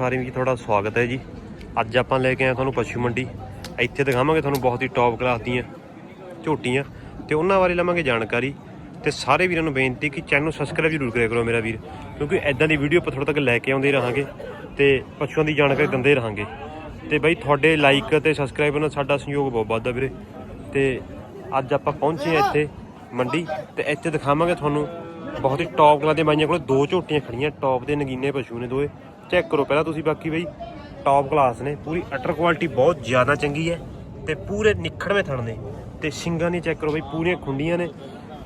ਸਾਰੇ ਵੀ ਤੁਹਾਡਾ ਸਵਾਗਤ ਹੈ ਜੀ। ਅੱਜ ਆਪਾਂ ਲੈ ਕੇ ਆਏ ਤੁਹਾਨੂੰ ਪਸ਼ੂ ਮੰਡੀ। ਇੱਥੇ ਦਿਖਾਵਾਂਗੇ ਤੁਹਾਨੂੰ ਬਹੁਤ ਹੀ ਟੌਪ ਕਲਾਸ ਦੀਆਂ ਝੋਟੀਆਂ ਤੇ ਉਹਨਾਂ ਬਾਰੇ ਲਵਾਂਗੇ ਜਾਣਕਾਰੀ। ਤੇ ਸਾਰੇ ਵੀਰਾਂ ਨੂੰ ਬੇਨਤੀ ਕਿ ਚੈਨਲ ਨੂੰ ਸਬਸਕ੍ਰਾਈਬ ਜ਼ਰੂਰ ਕਰਿਆ ਕਰੋ ਮੇਰਾ ਵੀਰ, ਕਿਉਂਕਿ ਐਦਾਂ ਦੀ ਵੀਡੀਓ ਆਪਾਂ ਤੁਹਾਡੇ ਤੱਕ ਲੈ ਕੇ ਆਉਂਦੇ ਰਹਾਂਗੇ ਤੇ ਪਸ਼ੂਆਂ ਦੀ ਜਾਣਕਾਰੀ ਦਿੰਦੇ ਰਹਾਂਗੇ। ਤੇ ਬਾਈ ਤੁਹਾਡੇ ਲਾਈਕ ਤੇ ਸਬਸਕ੍ਰਾਈਬ ਨਾਲ ਸਾਡਾ ਸਹਿਯੋਗ ਬਹੁਤ ਵੱਧਦਾ ਵੀਰੇ। ਤੇ ਅੱਜ ਆਪਾਂ ਪਹੁੰਚੇ ਆ ਇੱਥੇ ਮੰਡੀ ਤੇ ਇੱਥੇ ਦਿਖਾਵਾਂਗੇ ਤੁਹਾਨੂੰ ਬਹੁਤ ਹੀ ਟੌਪ ਕਲਾਸ ਦੇ ਬਾਈਆਂ ਕੋਲ ਦੋ ਝੋਟੀਆਂ ਖੜੀਆਂ ਟੌਪ ਦੇ ਨਗੀਨੇ ਪਸ਼ੂ ਨੇ ਦੋਏ। ਚੈੱਕ ਕਰੋ ਪਹਿਲਾਂ ਤੁਸੀਂ ਬਾਕੀ ਬਈ। ਟੌਪ ਕਲਾਸ ਨੇ, ਪੂਰੀ ਅਟਰ ਕੁਆਲਿਟੀ ਬਹੁਤ ਜ਼ਿਆਦਾ ਚੰਗੀ ਹੈ ਤੇ ਪੂਰੇ ਨਿਖੜਵੇਂ ਥਣ ਨੇ ਤੇ ਸਿੰਗਾਂ ਦੀ ਚੈੱਕ ਕਰੋ ਬਈ, ਪੂਰੀਆਂ ਖੁੰਡੀਆਂ ਨੇ।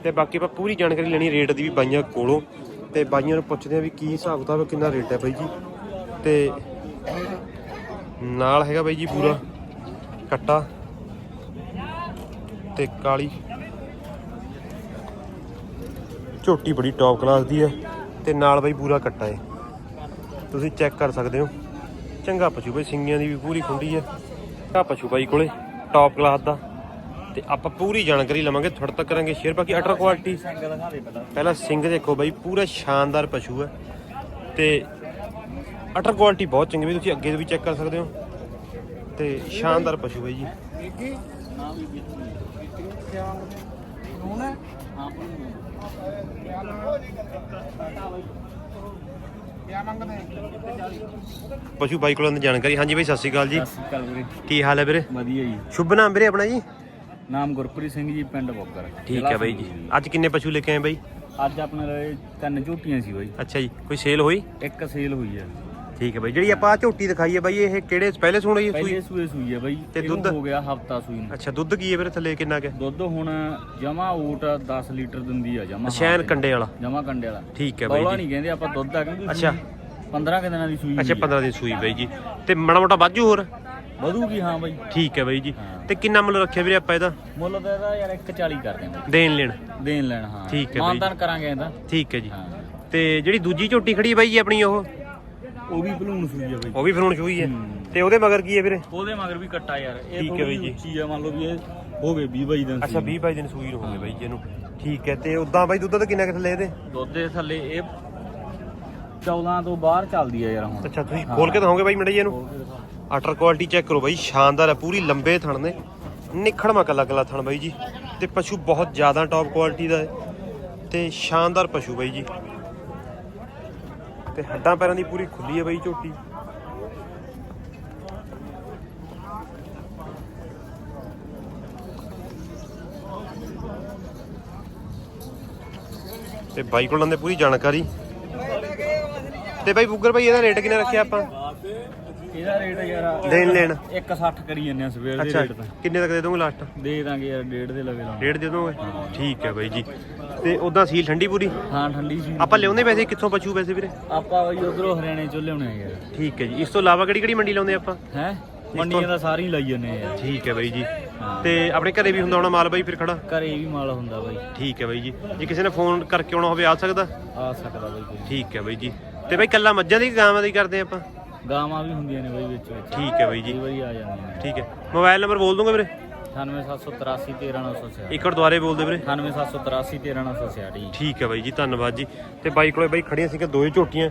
ਤੇ ਬਾਕੀ ਆਪਾਂ ਪੂਰੀ ਜਾਣਕਾਰੀ ਲੈਣੀ ਰੇਟ ਦੀ ਵੀ ਬਾਈਆਂ ਕੋਲੋਂ। ਤੇ ਬਾਈਆਂ ਨੂੰ ਪੁੱਛਦੇ ਆ ਵੀ ਕੀ ਹਿਸਾਬ ਕਿਤਾਬ ਕਿੰਨਾ ਰੇਟ ਹੈ ਬਾਈ ਜੀ। ਤੇ ਨਾਲ ਹੈਗਾ ਬਾਈ ਜੀ ਪੂਰਾ ਕੱਟਾ ਤੇ ਕਾਲੀ। ਝੋਟੀ ਬੜੀ ਟੌਪ ਕਲਾਸ ਦੀ ਹੈ ਤੇ ਨਾਲ ਬਾਈ ਪੂਰਾ ਕੱਟਾ ਹੈ। ਤੁਸੀਂ ਚੈੱਕ ਕਰ ਸਕਦੇ ਹੋ। ਚੰਗਾ ਪਸ਼ੂ ਬਾਈ, ਸਿੰਗੀਆਂ ਦੀ ਵੀ ਪੂਰੀ ਖੁੰਡੀ ਹੈ ਆ ਪਸ਼ੂ ਬਾਈ ਕੋਲੇ ਟੌਪ ਕਲਾਸ ਦਾ। ਤੇ ਆਪਾਂ ਪੂਰੀ ਜਾਣਕਾਰੀ ਲਵਾਂਗੇ, ਤੁਹਾਡੇ ਤੱਕ ਕਰਾਂਗੇ ਸ਼ੇਅਰ ਬਾਕੀ ਅਟਰ ਕੁਆਲਿਟੀ ਪਹਿਲਾਂ ਸਿੰਘ ਦੇਖੋ ਬਾਈ, ਪੂਰਾ ਸ਼ਾਨਦਾਰ ਪਸ਼ੂ ਹੈ ਤੇ ਅਟਰ ਕੁਆਲਿਟੀ ਬਹੁਤ ਚੰਗੀ, ਵੀ ਤੁਸੀਂ ਅੱਗੇ ਵੀ ਚੈੱਕ ਕਰ ਸਕਦੇ ਹੋ। ਤੇ ਸ਼ਾਨਦਾਰ ਪਸ਼ੂ ਬਾਈ ਜੀ। ਪਸ਼ੂ ਬਾਈ ਕੋਲੋਂ ਜਾਣਕਾਰੀ। ਹਾਂਜੀ ਬਾਈ ਸਤਿ ਸ਼੍ਰੀ ਅਕਾਲ ਜੀ। ਸਤਿ ਸ਼੍ਰੀ ਅਕਾਲ ਵੀਰੇ। ਕੀ ਹਾਲ ਹੈ ਵੀਰੇ? ਵਧੀਆ ਜੀ। ਸ਼ੁਭ ਨਾਮ ਵੀਰੇ ਆਪਣਾ ਜੀ? ਨਾਮ ਗੁਰਪ੍ਰੀਤ ਸਿੰਘ ਜੀ ਪਿੰਡ ਬੋਕਰ ਠੀਕ ਹੈ ਬਾਈ ਜੀ। ਅੱਜ ਕਿੰਨੇ ਪਸ਼ੂ ਲੈ ਕੇ ਆਏ ਬਾਈ? ਅੱਜ ਆਪਣੇ ਤਿੰਨ ਝੋਟੀਆਂ ਸੀ ਬਾਈ। ਅੱਛਾ ਜੀ ਕੋਈ ਸੇਲ ਹੋਈ? ਇੱਕ ਸੇਲ ਹੋਈ ਹੈ ਠੀਕ ਹੈ ਬਾਈ ਜਿਹੜੀ ਆਪਾਂ ਆਹ ਝੋਟੀ ਦਿਖਾਈ ਹੈ ਬਾਈ ਇਹ ਕਿਹੜੇ ਪਹਿਲੇ ਸੂਣ ਹੋਈ ਪਹਿਲੇ ਸੂਈ ਸੂਏ ਸੂਈ ਹੈ ਬਾਈ ਤੇ ਇਹਨੂੰ ਦੁੱਧ? ਹੋ ਗਿਆ ਹਫਤਾ ਸੂਈ ਨੂੰ। ਅੱਛਾ ਦੁੱਧ ਕੀ ਹੈ ਵੀਰੇ ਥੱਲੇ ਕਿੰਨਾ ਕੁ? ਦੁੱਧ ਹੁਣ ਜਮਾ ਊਟ 10 ਲੀਟਰ ਦਿੰਦੀ ਆ ਜਮਾ ਸ਼ੈਨ ਕੰਡੇ ਵਾਲਾ। ਜਮਾ ਕੰਡੇ ਵਾਲਾ। ਠੀਕ ਹੈ ਬਾਈ ਬੌਲਾ ਜੀ। ਨਹੀਂ ਕਹਿੰਦੇ ਆਪਾਂ ਦੁੱਧ ਆ ਕਿਉਂਕਿ ਅੱਛਾ। 15 ਕਿ ਦਿਨਾਂ ਦੀ ਸੂਈ ਅੱਛਾ 15 ਦੀ ਸੂਈ ਬਾਈ ਜੀ। ਤੇ ਮਾੜਾ ਮੋਟਾ ਵਾਜੂ ਹੋਰ? ਵਧੂਗੀ ਹਾਂ ਬਾਈ। ਠੀਕ ਹੈ ਬਾਈ ਜੀ। ਹਾਂ। ਤੇ ਕਿੰਨਾ ਮੁੱਲ ਰੱਖਿਆ ਵੀਰੇ ਆਪਾਂ ਇਹਦਾ? ਮੁੱਲ ਤਾਂ ਇਹਦਾ ਯਾਰ 140 ਕਰਦੇ ਹਾਂ ਦੇਣ ਲੈਣ। ਦੇਣ ਲੈਣ ਹਾਂ। ਠੀਕ ਹੈ ਬਾਈ। ਮਾਨਦਾਨ ਕਰਾਂਗੇ ਇਹਦਾ। ਠੀਕ ਹੈ ਜੀ। ਹਾਂ। ਤੇ ਜਿਹੜੀ ਦੂਜੀ ਝੋਟੀ ਖੜੀ ਹੈ ਬਾਈ ਜੀ ਆਪਣੀ ਉਹ? ਉਹ ਵੀ ਭਲੂਣ ਸੂਈ ਹੈ ਬਾਈ। ਉਹ ਵੀ ਫਰੂਣ ਸੂਈ ਹੈ। ਤੇ ਉਹਦੇ ਮਗਰ ਕੀ ਹੈ ਵੀਰੇ? ਉਹਦੇ ਮਗਰ ਵੀ ਕੱਟਾ ਯਾਰ ਇਹ ਠੀਕ ਹੈ ਥੋੜੀ ਬਾਈ ਜੀ। ਉੱਚੀ ਆ ਮੰਨ ਲਓ ਵੀ ਇਹ ਹੋਵੇ 20 ਬਾਈ ਦਿਨ ਅੱਛਾ 20 22 ਦਿਨ ਸੂਈ ਨੂੰ ਹੋ ਗਏ ਬਾਈ ਜੀ ਇਹਨੂੰ। ਠੀਕ ਹੈ ਤੇ ਉਦਾਂ ਬਾਈ ਦੁੱਧ ਦਾ ਕਿੰਨਾ ਕਿਥੇ ਇਹਦੇ? ਦੁੱਧ ਦੇ ਥੱਲੇ ਇਹ 14 ਤੋਂ ਬਾਹਰ ਚੱਲਦੀ ਆ ਯਾਰ ਹੁਣ। ਅੱਛਾ ਤੁਸੀਂ ਖੋਲ ਕੇ ਦਿਖਾਓਗੇ ਬਾਈ ਮੜਾ ਜੀ ਇਹਨੂੰ? ਅਟਰ ਕੁਆਲਿਟੀ ਚੈੱਕ ਕਰੋ ਬਾਈ ਸ਼ਾਨਦਾਰ ਹੈ ਪੂਰੀ ਲੰਬੇ ਥਣ ਨੇ। ਨਿਖੜਮਾ ਕੱਲਾ ਕੱਲਾ ਥਣ ਬਾਈ ਜੀ। ਤੇ ਪਸ਼ੂ ਬਹੁਤ ਜ਼ਿਆਦਾ ਟੌਪ ਕੁਆਲਿਟੀ ਦਾ ਹੈ। ਤੇ ਸ਼ਾਨਦਾਰ ਪਸ਼ੂ ਬਾਈ ਜੀ। ਤੇ ਹੱਡਾਂ ਪੈਰਾਂ ਦੀ ਪੂਰੀ ਖੁੱਲੀ ਹੈ ਬਾਈ ਝੋਟੀ। ਤੇ ਬਾਈ ਕੋਲ ਲੰਦੇ ਪੂਰੀ ਜਾਣਕਾਰੀ। ਤੇ ਬਾਈ ਬੁੱਗਰ ਬਾਈ ਇਹਦਾ ਰੇਟ ਕਿੰਨਾ ਰੱਖਿਆ ਆਪਾਂ? ਇਹਦਾ ਰੇਟ ਯਾਰ ਦੇਣ ਲੈਣ। 160 ਕਰੀ ਜੰਨੇ ਸਵੇਰ ਦੇ ਰੇਟ ਤਾਂ। ਕਿੰਨੇ ਤੱਕ ਦੇ ਦੋਗੇ ਲਾਸਟ ਦੇ ਦਾਂਗੇ ਯਾਰ ਡੇਢ ਦੇ ਲਵੇ ਲਾ ਡੇਢ ਦੇ ਦੋਗੇ? ਠੀਕ ਹੈ ਬਾਈ ਜੀ। ਤੇ ਉਦਾਂ ਸੀਲ ਠੰਡੀ ਪੂਰੀ? ਹਾਂ ਠੰਡੀ ਸੀ ਆਪਾਂ ਲਿਆਉਂਦੇ ਵੈਸੇ ਕਿੱਥੋਂ ਪਸ਼ੂ ਵੈਸੇ ਵੀਰੇ? ਆਪਾਂ ਬਈ ਉਧਰੋਂ ਹਰਿਆਣੇ ਚੋਂ ਲਿਆਉਣੇ ਆ। ਯਾਰ ਠੀਕ ਹੈ ਜੀ। ਇਸ ਤੋਂ ਇਲਾਵਾ ਕਿਹੜੀ ਕਿਹੜੀ ਮੰਡੀ ਲਾਉਂਦੇ ਆਪਾਂ? ਹੈ? ਮੰਡੀਆਂ ਦਾ ਸਾਰੀ ਲਾਈ ਜੰਨੇ ਆ। ਠੀਕ ਹੈ ਬਾਈ ਜੀ। ਤੇ ਆਪਣੇ ਘਰੇ ਵੀ ਹੁੰਦਾ ਹੋਣਾ ਮਾਲ ਬਾਈ ਫਿਰ ਖੜਾ? ਘਰੇ ਵੀ ਮਾਲ ਹੁੰਦਾ ਬਾਈ। ਠੀਕ ਹੈ ਬਾਈ ਜੀ। ਜੇ ਕਿਸੇ ਨੇ ਫੋਨ ਕਰਕੇ ਆਉਣਾ ਹੋਵੇ ਆ ਸਕਦਾ? ਆ ਸਕਦਾ ਬਾਈ ਠੀਕ ਹੈ ਬਾਈ ਜੀ। ਤੇ ਬਾਈ ਕੱਲਾ ਮੱਝਾਂ ਦੀ ਗਾਵਾਂ ਦੀ ਕਰਦੇ ਆਪਾਂ? ਗਾਵਾਂ ਵੀ ਹੁੰਦੀਆਂ ਨੇ ਬਾਈ ਵਿੱਚ ਵਿੱਚ। ਠੀਕ ਹੈ ਬਾਈ ਜੀ। ਵਾਰੀ ਆ ਜਾਂਦੀਆਂ ਠੀਕ ਹੈ। ਮੋਬਾਈਲ ਨੰਬਰ ਬੋਲ ਦੂੰਗਾ ਵੀਰੇ? 98783 13966 ਇੱਕ ਵਾਰ ਦੁਬਾਰੇ ਬੋਲ ਦੇ ਵੀਰੇ 98783 13966 ਜੀ ਠੀਕ ਹੈ ਬਾਈ ਜੀ ਧੰਨਵਾਦ ਜੀ। ਤੇ ਬਾਈ ਕੋਲੇ ਬਾਈ ਖੜੀਆਂ ਸੀਗੀਆਂ ਦੋਏ ਝੋਟੀਆਂ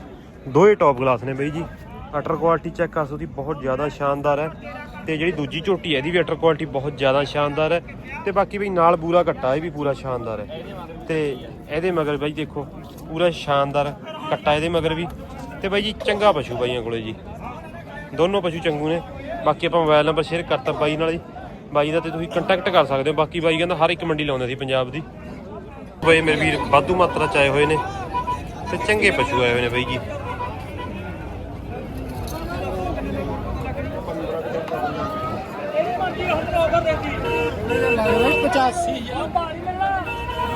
ਦੋਏ ਟੌਪ ਗਲਾਸ ਨੇ ਬਾਈ ਜੀ। ਅਟਰ ਕੁਆਲਿਟੀ ਚੈੱਕ ਕਰ ਸਕਦੇ ਬਹੁਤ ਜ਼ਿਆਦਾ ਸ਼ਾਨਦਾਰ ਹੈ। ਤੇ ਜਿਹੜੀ ਦੂਜੀ ਝੋਟੀ ਹੈ ਇਹਦੀ ਵੀ ਅਟਰ ਕੁਆਲਿਟੀ ਬਹੁਤ ਜ਼ਿਆਦਾ ਸ਼ਾਨਦਾਰ ਹੈ। ਤੇ ਬਾਕੀ ਬਈ ਨਾਲ ਬੂਰਾ ਕੱਟਾ ਇਹ ਵੀ ਪੂਰਾ ਸ਼ਾਨਦਾਰ ਹੈ। ਤੇ ਇਹਦੇ ਮਗਰ ਬਾਈ ਦੇਖੋ ਪੂਰਾ ਸ਼ਾਨਦਾਰ ਕੱਟਾ ਇਹਦੇ ਮਗਰ ਵੀ। ਤੇ ਬਾਈ ਜੀ ਚੰਗਾ ਪਸ਼ੂ ਬਾਈਆਂ ਕੋਲੇ ਜੀ। ਦੋਨੋਂ ਪਸ਼ੂ ਚੰਗੂ ਨੇ। ਬਾਕੀ ਆਪਾਂ ਮੋਬਾਈਲ ਨੰਬਰ ਸ਼ੇਅਰ ਕਰਤਾ ਬਾਈ ਨਾਲ ਜੀ। ਬਾਈ ਦਾ ਤੇ ਤੁਸੀਂ ਕੰਟੈਕਟ ਕਰ ਸਕਦੇ ਹੋ। ਬਾਕੀ ਬਾਈ ਕਹਿੰਦਾ ਹਰ ਇੱਕ ਮੰਡੀ ਲਾਉਂਦਾ ਸੀ ਪੰਜਾਬ ਦੀ। ਬਈ ਮੇਰੇ ਵੀਰ ਵਾਧੂ ਮਾਤਰਾ ਚ ਆਏ ਹੋਏ ਨੇ ਤੇ ਚੰਗੇ ਪਸ਼ੂ ਆਏ ਹੋਏ ਨੇ ਬਾਈ ਜੀ।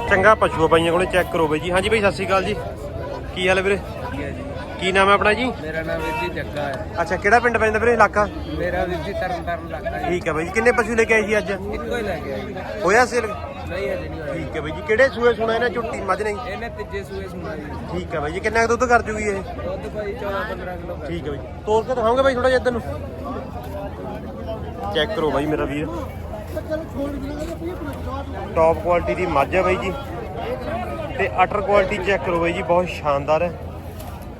ਚੰਗਾ ਪਸ਼ੂ ਆ ਬਾਈਆਂ ਕੋਲੇ ਚੈੱਕ ਕਰੋ ਬਾਈ ਜੀ। ਹਾਂਜੀ ਬਾਈ, ਸਤਿ ਸ਼੍ਰੀ ਅਕਾਲ ਜੀ। ਕੀ ਹਾਲ ਹੈ ਵੀਰੇ? ਕੀ ਨਾਮ ਹੈ ਆਪਣਾ ਜੀ? ਮੇਰਾ ਨਾਮ ਵੀਰ ਜੀ ਜੱਗਾ ਹੈ। ਅੱਛਾ ਕਿਹੜਾ ਪਿੰਡ ਪੈਂਦਾ ਵੀਰੇ ਇਲਾਕਾ? ਮੇਰਾ ਵੀਰ ਜੀ ਤਰਨ ਤਾਰਨ ਲੱਗਦਾ ਜੀ ਠੀਕ ਹੈ ਬਾਈ ਜੀ ਕਿੰਨੇ ਪਸ਼ੂ ਲੈ ਕੇ ਆਏ ਜੀ ਅੱਜ? ਇੱਕੋ ਹੀ ਲੈ ਗਿਆ ਜੀ। ਹੋਇਆ ਸੇਲ? ਨਹੀਂ ਅਜੇ ਨਹੀਂ ਹੋਇਆ। ਠੀਕ ਹੈ ਬਾਈ ਜੀ ਕਿਹੜੇ ਸੂਏ ਸੁਣਾ ਇਹਨਾਂ ਝੁੱਟੀ ਮੱਝ ਨਹੀਂ? ਇਹਨੇ ਤੀਜੇ ਸੂਏ ਸੁਣਾ ਜੀ। ਠੀਕ ਹੈ ਬਾਈ ਜੀ ਕਿੰਨਾ ਕੁ ਦੁੱਧ ਕਰ ਜੂਗੀ ਇਹ? ਦੁੱਧ ਭਾਈ 14 15 ਕਿਲੋ ਠੀਕ ਹੈ ਬਾਈ ਤੋੜ ਕੇ ਦਿਖਾਓਗੇ ਬਾਈ ਥੋੜਾ ਜਿਹਾ ਇੱਧਰ ਨੂੰ। ਚੈੱਕ ਕਰੋ ਬਾਈ ਮੇਰਾ ਵੀਰ। ਟੌਪ ਕੁਆਲਿਟੀ ਦੀ ਮੱਝ ਹੈ ਬਾਈ ਜੀ। ਤੇ ਅਟਰ ਕੁਆਲਿਟੀ ਚੈੱਕ ਕਰੋ ਬਾਈ ਜੀ ਬਹੁਤ ਸ਼ਾਨਦਾਰ ਹੈ।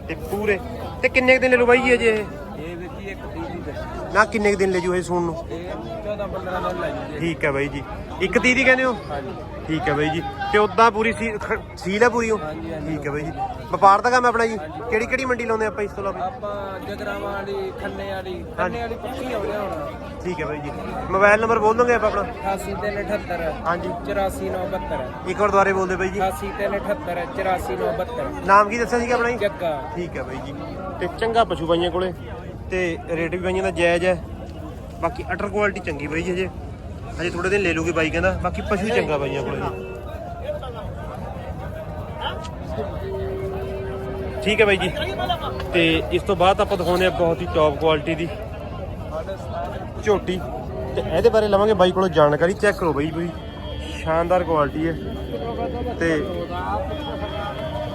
ਤੇ ਪੂਰੇ। ਤੇ ਕਿੰਨੇ ਕੁ ਦਿਨ ਲੈ ਲੂ ਬਾਈ ਜੀ ਅਜੇ ਇਹ? ਇਹ ਵੀਰ ਜੀ ਇੱਕ ਤੀਹ ਦੀ ਦੱਸੀ। ਨਾ ਕਿੰਨੇ ਕੁ ਦਿਨ ਲੈ ਜੂ ਇਹ ਸੂਣ ਨੂੰ? ਇਹ 14 15 ਦਿਨ ਲੱਗ ਜੂਗੇ ਠੀਕ ਹੈ ਬਾਈ ਜੀ। ਇੱਕ ਤੀਹ ਦੀ ਕਹਿੰਦੇ ਹੋ? ਹਾਂਜੀ। ਠੀਕ ਹੈ ਬਾਈ ਜੀ। ਤੇ ਉਦਾਂ ਪੂਰੀ ਸੀ ਖ- ਸੀਲ ਹੈ ਪੂਰੀ ਉਹ? ਹਾਂਜੀ, ਹਾਂਜੀ। ਠੀਕ ਹੈ ਬਾਈ ਜੀ। ਵਪਾਰ ਦਾ ਕੰਮ ਹੈ ਆਪਣਾ ਜੀ? ਕਿਹੜੀ ਕਿਹੜੀ ਮੰਡੀ ਲਾਉਂਦੇ ਆਪਾਂ ਇਸ ਤੋਂ ਇਲਾਵਾ? ਆਪਾਂ ਜਗਰਾਵਾਂ ਵਾਲੀ ਖੰਨੇ ਵਾਲੀ ਖੰਨੇ ਵਾਲੀ ਪੱਕੀ ਆਉਂਦੇ ਹੁਣ। ਠੀਕ ਹੈ ਬਾਈ ਜੀ। ਮੋਬਾਈਲ ਨੰਬਰ ਬੋਲ ਦੋਗੇ ਆਪਾਂ ਆਪਣਾ? 88378 ਹਾਂਜੀ। 84972 ਇੱਕ ਵਾਰ ਦੁਬਾਰੇ ਬੋਲਦੇ ਬਾਈ ਜੀ। 88378 84972 ਨਾਮ ਕੀ ਦੱਸਿਆ ਸੀਗਾ ਆਪਣਾ ਜੀ? ਜੱਗਾ। ਠੀਕ ਹੈ ਬਾਈ ਜੀ। ਤੇ ਚੰਗਾ ਪਸ਼ੂ ਬਾਈਆਂ ਕੋਲੇ। ਤੇ ਰੇਟ ਵੀ ਬਾਈਆਂ ਦਾ ਜਾਇਜ਼ ਹੈ। ਬਾਕੀ ਅਟਰ ਕੁਆਲਿਟੀ ਚੰਗੀ ਬਾਈ ਜੀ ਹਜੇ। ਹਜੇ ਥੋੜੇ ਦਿਨ ਲੈ ਲੂਗੀ ਬਾਈ ਕਹਿੰਦਾ। ਬਾਕੀ ਪਸ਼ੂ ਚੰਗਾ ਬਾਈਆਂ ਕੋਲੇ ਜੀ। ਠੀਕ ਹੈ ਬਾਈ ਜੀ। ਤੇ ਇਸ ਤੋਂ ਬਾਅਦ ਆਪਾਂ ਦਿਖਾਉਂਦੇ ਆ ਬਹੁਤ ਹੀ ਟੌਪ ਕੁਆਲਿਟੀ ਦੀ ਝੋਟੀ। ਤੇ ਇਹਦੇ ਬਾਰੇ ਲਵਾਂਗੇ ਬਾਈ ਕੋਲੋਂ ਜਾਣਕਾਰੀ। ਚੈੱਕ ਕਰੋ ਬਾਈ ਬਾਈ। ਸ਼ਾਨਦਾਰ ਕੁਆਲਿਟੀ ਹੈ। ਤੇ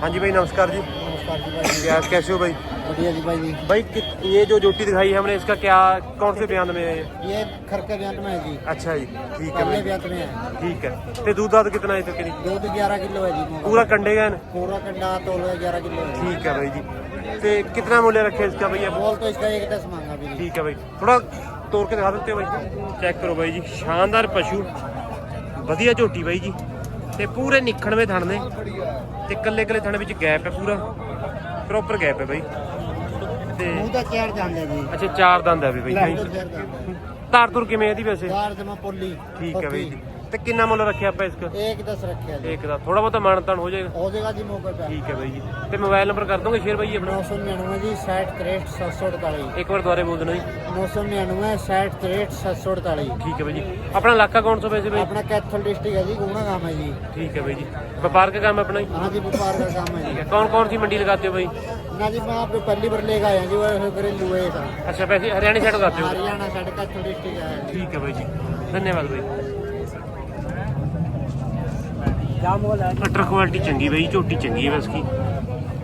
ਹਾਂਜੀ ਬਾਈ ਨਮਸਕਾਰ ਜੀ। ਨਮਸਕਾਰ ਜੀ ਬਾਈ। ਗੈਸ ਕੈਸੇ ਹੋ ਬਾਈ? बढ़िया जी भाई जी भाई कि- ये जो जोटी दिखाई है हमने इसका क्या कौन से बयान में है ये? ये खरका ब्यांत में है जी अच्छा जी ठीक है पहले भाई ब्यांत में है ठीक है ते दूध दाद कितना है इसका दूध ग्यारह किलो है जी पूरा कंडे का है ना? पूरा कंडा तोल ग्यारह किलो है ठीक है भाई जी ते कितना मूल्य रखे इसका भैया बोल तो इसका एक दस मांगा भी जी ठीक है भाई थोड़ा तोड़ के दिखा सकते हो भाई चेक करो भाई जी शानदार पशु ਵਧੀਆ ਝੋਟੀ ਬਾਈ ਜੀ ਤੇ ਪੂਰੇ ਨਿਖਣਵੇਂ ਥਣ ਨੇ ਤੇ ਕੱਲੇ ਕੱਲੇ ਥਣ ਵਿੱਚ ਗੈਪ ਹੈ ਪੂਰਾ ਪ੍ਰੋਪਰ ਗੈਪ ਹੈ ਬਾਈ। ਤੇ ਮੂੰਹ ਦਾ ਚਾਰ ਜਾਂਦਾ ਜੀ। ਅੱਛਾ ਚਾਰ ਦੰਦ ਹੈ ਬਾਈ। ਧਾਰ ਧੁਰ ਕਿਵੇਂ ਇਹਦੀ ਵੈਸੇ? ਚਾਰ ਜਮਾ ਪੋਲੀ। ਠੀਕ ਹੈ ਬਾਈ। ਜੀ ਤੇ ਕਿੰਨਾ ਮੁੱਲ ਰੱਖਿਆ ਆਪਾਂ ਇਸ ਦਾ एक दस रखे है जी ਇੱਕ ਦਾ ਥੋੜਾ ਬਹੁਤਾ ਮਾਨਤਾਨ ਹੋ ਜਾਏਗਾ हो जाएगा जी मौके पे ਠੀਕ ਹੈ ਬਾਈ ਜੀ ਤੇ ਮੋਬਾਈਲ ਨੰਬਰ ਕਰ ਦੋਗੇ ਸ਼ੇਅਰ ਬਾਈ ਆਪਣਾ नौ सौ निन्यानवे जी साठ तिरसठ सात सौ अड़तालीस ਇੱਕ ਵਾਰ ਦੁਬਾਰੇ ਬੋਲ ਦੇਣਾ ਜੀ नौ सौ निन्यानवे साठ तिरसठ सात सौ अड़तालीस ਠੀਕ ਹੈ ਬਾਈ ਜੀ ਆਪਣਾ ਇਲਾਕਾ ਕੌਣ ਸਾ ਵੈਸੇ ਬਾਈ अपना कैथल डिस्ट्रिक्ट है जी गुना काम है जी ठीक है भाई जी व्यापार का काम है अपना ही हाँ जी व्यापार का काम है ठीक जी है कौन कौन सी मंडी लगाते हो भाई ना जी मैं आपको पहली बार लेकर आया जी वो घरेलू है था अच्छा वैसे हरियाणा साइड लगाते हो हरियाणा साइड कैथल डिस्ट्रिक्ट है जी ठीक है भाई जी धन्यवाद भाई कट्टर क्वालिटी चंगी भाई झोटी चंगी है इसकी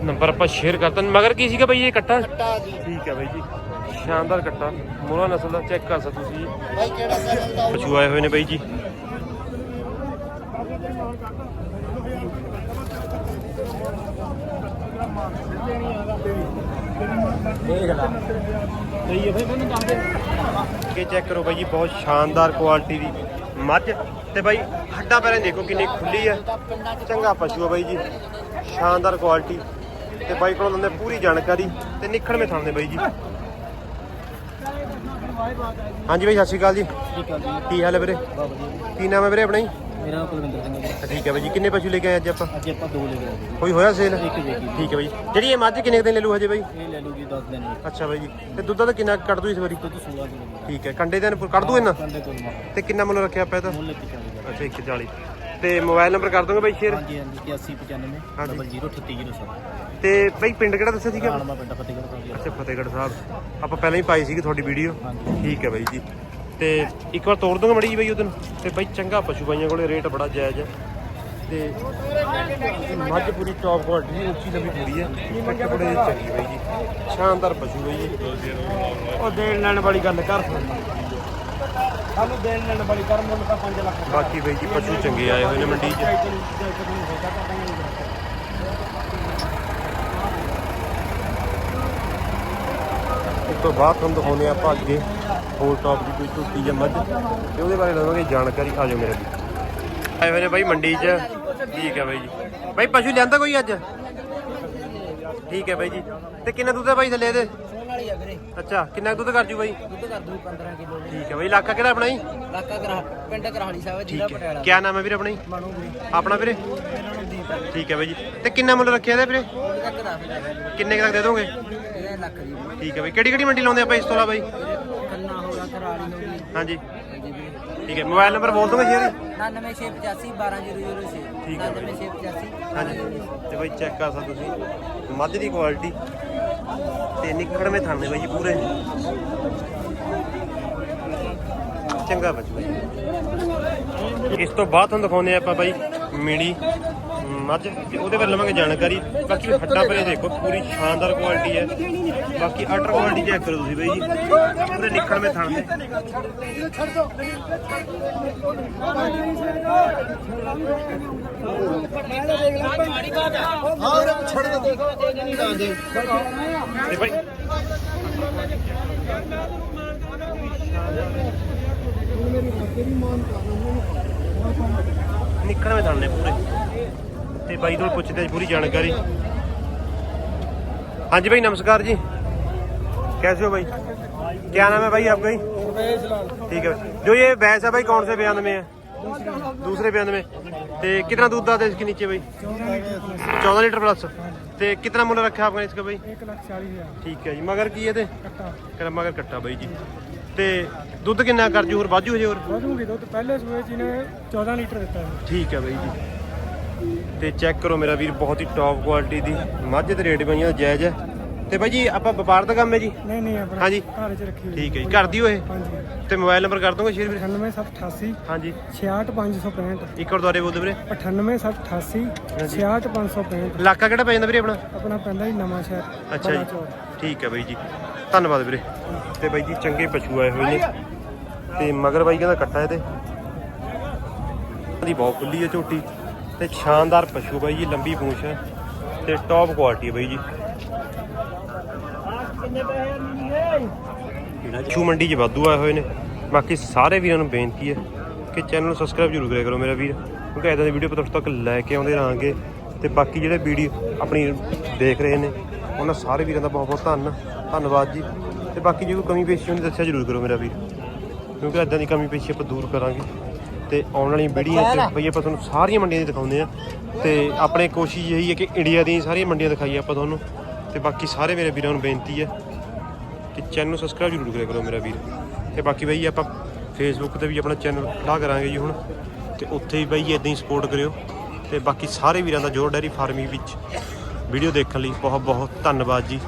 नंबर आप शेयर करता। मगर की सीगा भाई ये कट्टा? ठीक है भाई जी। शानदार कट्टा। मोरा नस्ल का चेक कर सकते जी पशु आए हुए ने भाई जी। चेक करो भाई जी बहुत शानदार क्वालिटी की मझ ਤੇ ਬਾਈ ਹੱਡਾ ਪੈਰਾਂ ਦੇਖੋ ਕਿੰਨੀ ਖੁੱਲੀ ਹੈ। ਚੰਗਾ ਪਸ਼ੂ ਹੈ ਬਾਈ ਜੀ। ਸ਼ਾਨਦਾਰ ਕੁਆਲਿਟੀ ਤੇ ਬਾਈ ਕੋਲੋਂ ਦਿੰਦੇ ਪੂਰੀ ਜਾਣਕਾਰੀ ਤੇ ਨਿਖੜਵੇਂ ਥਣ ਦੇ ਬਾਈ ਜੀ। ਹਾਂਜੀ ਬਾਈ ਸਤਿ ਸ਼੍ਰੀ ਅਕਾਲ ਜੀ। ਕੀ ਹਾਲ ਹੈ ਵੀਰੇ? ਕੀ ਨਾਮ ਹੈ ਵੀਰੇ ਆਪਣਾ ਜੀ? ਮੇਰਾ ਕੁਲਵਿੰਦਰ ਸਿੰਘ ਠੀਕ ਹੈ ਬਾਈ ਜੀ ਕਿੰਨੇ ਪਸ਼ੂ ਲੈ ਕੇ ਆਏ ਅੱਜ ਆਪਾਂ? ਅੱਜ ਆਪਾਂ ਦੋ ਲੈ ਕੇ ਆਏ ਕੋਈ ਹੋਇਆ ਸੇਲ? ਜੀ। ਇੱਕ ਵੇਗੀ ਠੀਕ ਹੈ ਬਾਈ ਜਿਹੜੀ ਇਹ ਮੱਝ ਕਿੰਨੇ ਦਿਨ ਲੈ ਲੂ ਹਜੇ ਬਾਈ? ਇਹ ਲੈ ਲੂਗੀ 10 ਦਿਨ। ਵਿੱਚ ਅੱਛਾ ਬਾਈ ਜੀ। ਤੇ ਦੁੱਧ ਦਾ ਕਿੰਨਾ ਕੱਢ ਦੂ ਇਸ ਵਾਰੀ? ਦੁੱਧ 16 ਕਿਲੋ ਠੀਕ ਹੈ। ਕੰਡੇ ਦਾ ਕੱਢ ਦੂ ਇਹਨਾਂ? ਕੰਡੇ ਕੋਲ ਮਾ ਤੇ ਕਿੰਨਾ ਮੁੱਲ ਰੱਖਿਆ ਆਪਾਂ ਇਹਦਾ ਮੁੱਲ 40 ਦਾ। ਅੱਛਾ 140 ਤੇ ਮੋਬਾਈਲ ਨੰਬਰ ਕਰ ਦੋਗੇ ਬਾਈ ਸ਼ੇਅਰ? ਹਾਂਜੀ ਹਾਂਜੀ। 8195 003807 ਤੇ ਬਾਈ ਪਿੰਡ ਕਿਹੜਾ ਦੱਸਿਆ ਸੀਗਾ? ਰਾਣਮਾ ਪਿੰਡ ਫਤਿਹਗੜ੍ਹ ਸਾਹਿਬ। ਅੱਛਾ ਫਤਿਹਗੜ੍ਹ ਸਾਹਿਬ। ਆਪਾਂ ਪਹਿਲਾਂ ਹੀ ਪਾਈ ਸੀਗੀ ਤੁਹਾਡੀ ਵੀਡੀਓ। ਹਾਂਜੀ। ਠੀਕ ਹੈ ਬਾਈ ਜੀ। ਤੇ ਇੱਕ ਵਾਰ ਤੋੜ ਦੋਗੇ ਮੜੀ ਜੀ ਬਾਈ ਉਹਦਨ। ਤੇ ਬਾਈ ਚੰਗਾ ਪਸ਼ੂ ਬਾਈਆਂ ਕੋਲੇ ਰੇਟ ਬੜਾ ਜਾਇਜ਼ ਹੈ ਤੇ ਮੱਝ ਪੂਰੀ ਟੌਪ ਕੁਆਲਿਟੀ ਉੱਚੀ ਲੰਬੀ ਪੂਰੀ ਹੈ। ਦੀ ਚੰਗੀ ਬਾਈ ਜੀ। ਸ਼ਾਨਦਾਰ ਪਸ਼ੂ ਬਾਈ ਜੀ। ਉਹ ਦੇਣ ਲੈਣ ਵਾਲੀ ਗੱਲ ਕਰ। ਸਾਨੂੰ ਦੇਣ ਲੈਣ ਵਾਲੀ ਕਰ ਮੁੱਲ ਤਾਂ 5 ਲੱਖ ਬਾਕੀ ਬਾਈ ਜੀ ਪਸ਼ੂ ਚੰਗੇ ਆਏ ਹੋਏ ਨੇ ਮੰਡੀ 'ਚ। ਤੋਂ ਬਾਅਦ ਤੁਹਾਨੂੰ ਦਿਖਾਉਂਦੇ ਆਪਾਂ ਅੱਗੇ। ਹੋਰ ਟੌਪ ਦੀ ਕੋਈ ਝੁੱਟੀ ਜਾਂ ਮੱਝ ਤੇ ਉਹਦੇ ਬਾਰੇ ਲਵਾਂਗੇ ਜਾਣਕਾਰੀ ਆ ਜਾਓ ਮੇਰੇ ਲਈ। ਆਏ ਹੋਏ ਨੇ ਬਾਈ ਮੰਡੀ 'ਚ। ਠੀਕ ਹੈ ਬਾਈ ਜੀ। ਬਾਈ ਪਸ਼ੂ ਲਿਆਂਦਾ ਕੋਈ ਅੱਜ? ਠੀਕ ਹੈ ਬਾਈ ਜੀ। ਤੇ ਕਿੰਨਾ ਦੁੱਧ ਹੈ ਬਾਈ ਥੱਲੇ ਇਹਦੇ? ਅੱਛਾ ਕਿੰਨਾ ਦੁੱਧ ਕਰ ਜੂ ਬਾਈ? ਦੁੱਧ ਕਰ ਦੂ 15 ਕਿਲੋ ਠੀਕ ਹੈ ਬਾਈ ਇਲਾਕਾ ਕਿਹੜਾ ਆਪਣਾ ਜੀ? ਲਾਕਾ ਗਰਾ ਪਿੰਡ ਕਰਾਲੀ ਸਾਹਿਬ ਜ਼ਿਲ੍ਹਾ ਪਟਿਆਲਾ। ਕੀ ਨਾਮ ਹੈ ਵੀਰੇ ਆਪਣਾ ਜੀ? ਮਨੂ ਵੀਰੇ। ਆਪਣਾ ਵੀਰੇ? ਠੀਕ ਹੈ ਬਾਈ ਜੀ। ਤੇ ਕਿੰਨਾ ਮੁੱਲ ਰੱਖਿਆ ਇਹਦਾ ਵੀਰੇ? ਕਿੰਨੇ ਕੁ ਤੱਕ ਦੇ ਦੋਗੇ। ਠੀਕ ਹੈ ਬਾਈ। ਕਿਹੜੀ ਕਿਹੜੀ ਮੰਡੀ ਲਾਉਂਦੇ ਆਪਾਂ ਇਸ ਤੋਂ ਇਲਾਵਾ ਬਾਈ ਖੰਨਾ ਹੋ ਗਿਆ ਕਰਾਲੀ ਹੋ ਗਈ ਹਾਂਜੀ। ਠੀਕ ਹੈ ਮੋਬਾਈਲ ਨੰਬਰ ਬੋਲ ਦੋਗੇ ਜੀ 99685 12006 ਠੀਕ ਹੈ ਵੀਰੇ। 99685 ਹਾਂਜੀ। ਤੇ ਬਾਈ ਚੈੱਕ ਕਰ ਸਕਦੇ ਤੁਸੀਂ। ਮੱਝ ਦੀ ਕੁਆਲਿਟੀ ਤੇ ਨਿਖੜਵੇਂ ਥਾਣੇ ਬਾਈ ਜੀ ਪੂਰੇ। ਚੰਗਾ ਬੱਚਾ ਬਾਈ ਇਸ ਤੋਂ ਬਾਅਦ ਤੁਹਾਨੂੰ ਦਿਖਾਉਂਦੇ ਆਪਾਂ ਬਾਈ ਮੀਣੀ। ਮੱਝ, ਤੇ ਉਹਦੇ ਬਾਰੇ ਲਵਾਂਗੇ ਜਾਣਕਾਰੀ। ਬਾਕੀ ਹੱਡਾਂ ਪਰੇ ਦੇਖੋ, ਪੂਰੀ ਸ਼ਾਨਦਾਰ ਕੁਆਲਿਟੀ ਹੈ। ਬਾਕੀ ਆਰਡਰ ਕੁਆਲਿਟੀ ਚੈੱਕ ਕਰੋ ਤੁਸੀਂ ਬਾਈ ਜੀ। ਪੂਰੇ ਨਿਕਲ ਮੇ ਥਣ ਦੇ ਤੇ ਬਾਈ ਨਿਕਲ ਮੇ ਥਣ ਨੇ ਪੂਰੇ। ਤੇ ਬਾਈ ਤੋਂ ਪੁੱਛਦੇ ਹਾਂ ਪੂਰੀ ਜਾਣਕਾਰੀ ਹਾਂਜੀ भाई नमस्कार जी कैसे हो भाई क्या नाम है भाई आपका ही ठीक है जो ये भैंस है भाई कौन से बयान में है दूसरे बयान में ते कितना दूध आता है इसके नीचे भाई चौदह लीटर प्लस ते कितना मुल्ल रखा है आपने इसका भाई ਇੱਕ ਲੱਖ 40 ਹਜ਼ਾਰ ਠੀਕ ਹੈ ਜੀ ਮਗਰ ਕੀ ਇਹਦੇ ਕੱਟਾ ਕਰ ਮਗਰ ਕੱਟਾ ਬਾਈ ਜੀ ਤੇ ਦੁੱਧ ਕਿੰਨਾ ਕਰ ਜੂ ਹੋਰ ਵਾਜੂ ਹਜੇ ਹੋਰ ਵਧੂਗੀ ਦੁੱਧ ਪਹਿਲੇ ਸੂਏ ਚ ਇਹਨੇ 14 ਲੀਟਰ ਦਿੱਤਾ ਹੈ ਠੀਕ ਹੈ ਬਾਈ ਜੀ ਤੇ ਚੈੱਕ ਕਰੋ ਮੇਰਾ ਵੀਰ ਬਹੁਤ ਹੀ ਟੌਪ ਕੁਆਲਿਟੀ ਦੀ। ਮੱਝ ਤੇ ਰੇਟ ਪਈਆਂ ਜਾਇਜ਼ ਹੈ। ਤੇ ਬਾਈ ਜੀ ਆਪਾਂ ਵਪਾਰ ਦਾ ਕੰਮ ਹੈ ਜੀ? ਨਹੀਂ ਨਹੀਂ ਆਪਣਾ ਹਾਂਜੀ। ਘਰ ਚ ਰੱਖੀ ਹੋਈ ਠੀਕ ਹੈ ਜੀ। ਕਰ ਦਿਓ ਇਹ ਹਾਂਜੀ। ਤੇ ਮੋਬਾਈਲ ਨੰਬਰ ਕਰ ਦੋਗੇ ਸ਼ੇਅਰ ਵੀਰ? 98788 ਹਾਂਜੀ। 66565 ਇੱਕ ਵਾਰ ਦੁਆਰੇ ਬੋਲਦੇ ਵੀਰੇ। 98788 ਹਾਂਜੀ। 66565 ਇਲਾਕਾ ਕਿਹੜਾ ਪੈ ਜਾਂਦਾ ਵੀਰੇ ਆਪਣਾ? ਆਪਣਾ ਪੈਂਦਾ ਹੀ ਨਵਾਂ ਸ਼ਹਿਰ ਅੱਛਾ ਜੀ। ਠੀਕ ਹੈ ਬਾਈ ਜੀ। ਧੰਨਵਾਦ ਵੀਰੇ। ਤੇ ਬਾਈ ਜੀ ਚੰਗੇ ਪਸ਼ੂ ਆਏ ਹੋਏ ਨੇ। ਤੇ ਮਗਰ ਬਾਈ ਕਹਿੰਦਾ ਕੱਟਾ ਇਹਦੇ। ਦੀ ਬਹੁਤ ਖੁੱਲੀ ਹੈ ਝੋਟੀ। ਤੇ ਸ਼ਾਨਦਾਰ ਪਸ਼ੂ ਬਾਈ ਜੀ, ਲੰਬੀ ਪੂੰਛ ਹੈ ਤੇ ਟੌਪ ਕੁਆਲਿਟੀ ਹੈ ਬਾਈ ਜੀ। ਪਸ਼ੂ ਮੰਡੀ 'ਚ ਵਾਧੂ ਆਏ ਹੋਏ ਨੇ। ਬਾਕੀ ਸਾਰੇ ਵੀਰਾਂ ਨੂੰ ਬੇਨਤੀ ਹੈ ਕਿ ਚੈਨਲ ਨੂੰ ਸਬਸਕ੍ਰਾਈਬ ਜ਼ਰੂਰ ਕਰਿਆ ਕਰੋ ਮੇਰਾ ਵੀਰ। ਕਿਉਂਕਿ ਇਦਾਂ ਦੀ ਵੀਡੀਓ ਤੁਹਾਡੇ ਤੱਕ ਲੈ ਕੇ ਆਉਂਦੇ ਰਹਾਂਗੇ ਤੇ ਬਾਕੀ ਜਿਹੜੇ ਵੀਡੀਓ ਆਪਣੀ ਦੇਖ ਰਹੇ ਨੇ, ਉਹਨਾਂ ਸਾਰੇ ਵੀਰਾਂ ਦਾ ਬਹੁਤ ਬਹੁਤ ਧੰਨ ਧੰਨਵਾਦ ਜੀ। ਤੇ ਬਾਕੀ ਜੇ ਕੋਈ ਕਮੀ ਪੇਸ਼ੀ ਹੁੰਦੀ ਦੱਸਿਆ ਜ਼ਰੂਰ ਕਰੋ ਮੇਰਾ ਵੀਰ। ਕਿਉਂਕਿ ਇਦਾਂ ਦੀ ਕਮੀ ਪੇਸ਼ੀ ਆਪਾਂ ਦੂਰ ਕਰਾਂਗੇ। ਤੇ ਆਉਣ ਵਾਲੀਆਂ ਵੀਡੀਓ 'ਚ ਬਈ ਆਪਾਂ ਤੁਹਾਨੂੰ ਸਾਰੀਆਂ ਮੰਡੀਆਂ ਦੀ ਦਿਖਾਉਂਦੇ ਆ ਤੇ ਆਪਣੇ ਕੋਸ਼ਿਸ਼ ਇਹੀ ਹੈ ਕਿ ਇੰਡੀਆ ਦੀਆਂ ਸਾਰੀਆਂ ਮੰਡੀਆਂ ਦਿਖਾਈਏ ਆਪਾਂ ਤੁਹਾਨੂੰ ਤੇ ਬਾਕੀ ਸਾਰੇ ਮੇਰੇ ਵੀਰਾਂ ਨੂੰ ਬੇਨਤੀ ਹੈ ਕਿ ਚੈਨਲ ਨੂੰ ਸਬਸਕ੍ਰਾਈਬ ਜ਼ਰੂਰ ਕਰਿਆ ਕਰੋ ਮੇਰਾ ਵੀਰ। ਤੇ ਬਾਕੀ ਬਈ ਆਪਾਂ ਫੇਸਬੁੱਕ ਤੇ ਵੀ ਆਪਣਾ ਚੈਨਲ ਖੜਾ ਕਰਾਂਗੇ ਜੀ ਹੁਣ ਤੇ ਉੱਥੇ ਵੀ ਬਈ ਇਦਾਂ ਹੀ ਸਪੋਰਟ ਕਰਿਓ ਤੇ ਬਾਕੀ ਸਾਰੇ ਵੀਰਾਂ ਦਾ ਜੋਰ ਡੈਰੀ ਫਾਰਮਿੰਗ ਵਿੱਚ ਵੀਡੀਓ ਦੇਖਣ ਲਈ ਬਹੁਤ ਬਹੁਤ ਧੰਨਵਾਦ ਜੀ।